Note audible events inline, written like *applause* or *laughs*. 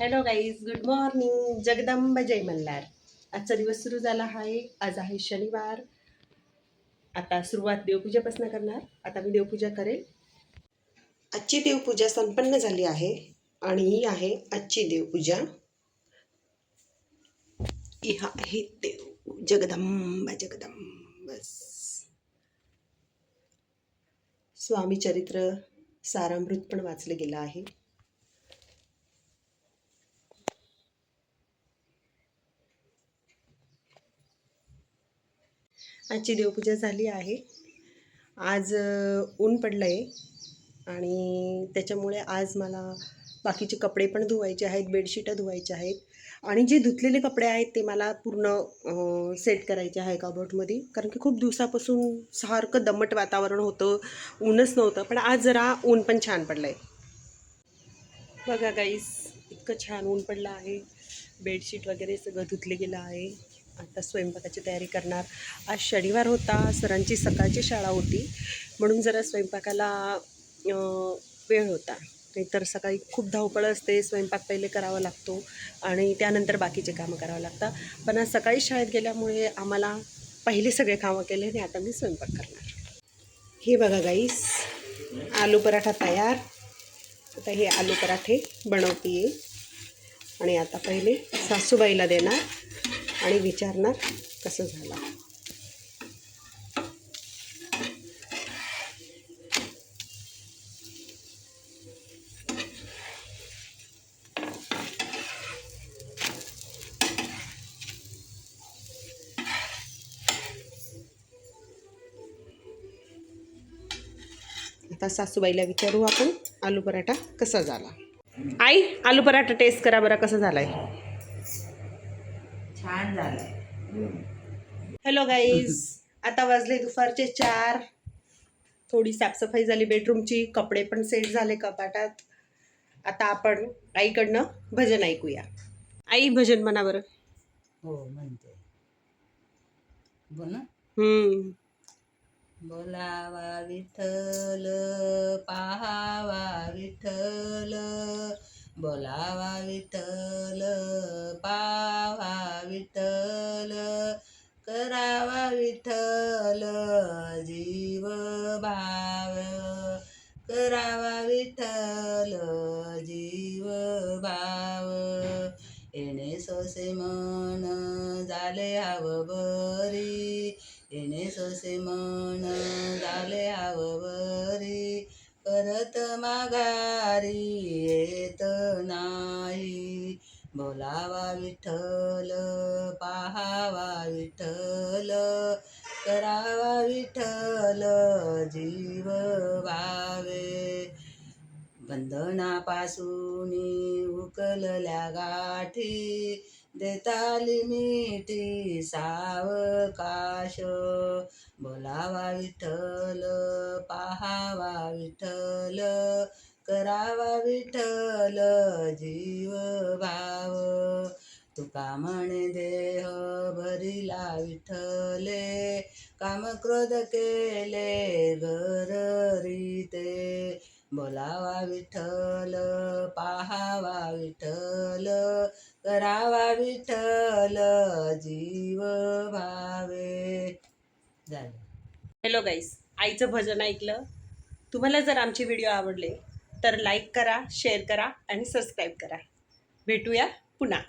Hello guys good morning Jagdamb जय मल्हार. आजचा दिवस सुरू झाला आहे. आज आहे शनिवार. आता सुरुवात देवपूजेपासून करणार. आता मी देवपूजा करेल. आजची देवपूजा संपन्न झाली आहे आणि ही आहे आजची देवपूजा. हा आहे देव. जगदंब जगदंब स्वामी चरित्र सारामृत पण वाचलं गेलं आहे. आजची देवपूजा झाली आहे. आज ऊन पडलं आहे आणि त्याच्यामुळे आज मला बाकीचे कपडे पण धुवायचे आहेत बेडशीटं धुवायचे आहेत आणि जे धुतलेले कपडे आहेत ते मला पूर्ण सेट करायचे आहे कबोर्डमध्ये. कारण की खूप दिवसापासून सारखं दमट वातावरण होतं ऊनच नव्हतं पण आज जरा ऊन पण छान पडलं आहे बघा गाईस इतकं छान ऊन पडलं आहे. बेडशीट वगैरे सगळं धुतले गेलं आहे. आता स्वयंपाकाची तयारी करणार. आज शनिवार होता सरांची सकाळची शाळा होती. म्हणून जरा स्वयंपाकाला वेळ होता. नाहीतर सकाळी खूप धावपळ असते स्वयंपाक पहिले करावा लागतो आणि त्यानंतर बाकीचे कामं करावं लागतात. पण आज सकाळी शाळेत गेल्यामुळे आम्हाला पहिले सगळे कामं केले आणि आता मी स्वयंपाक करणार. हे बघा गाईस आलू पराठा तयार. आता हे आलू पराठे बनवते आणि आता पहिले सासूबाईला देणार. आणि विचारणार कसं झालं. आता सासूबाईला विचारू आपण आलू पराठा कसा झाला. आई आलू पराठा टेस्ट करा बरं कसा झालाय. छान झालंय. हॅलो गाईज *laughs* आता वाजले दुपारचे चार. थोडी साफसफाई झाली बेडरूमची कपडे पण सेट झाले कपाटात. आता आपण आईकडनं भजन ऐकूया. आई भजन म्हणा बरं. हो म्हणते. हम्म. बोलावा विठ्ठल पाहावा विठ्ठल. बोलावा विठ्ठल विठ्ठल करावा विठ्ठल जीव भाव. करावा विठ्ठल जीव भाव. येणे सोसे मन झाले हव बरी येणे सोसे मन झाले हव बरी परत माघारी बोलावा विठ्ठल पाहावा विठ्ठल करावा विठ्ठल जीव भावे बंधनापासून उकलल्या गाठी देताली मिठी सावकाश. बोलावा विठ्ठल पाहावा विठ्ठल करावा विठ्ठल जी तुका म्हणे देह भरिला विठले काम क्रोध केले गरीते बोलावा विठल पाहावा विठल करावा विठल जीव भावे. झालं. हॅलो गाईस आईचं भजन ऐकलं? तुम्हाला जर आमचे व्हिडिओ आवडले तर लाईक करा शेअर करा आणि सबस्क्राईब करा. भेटूया पुन्हा.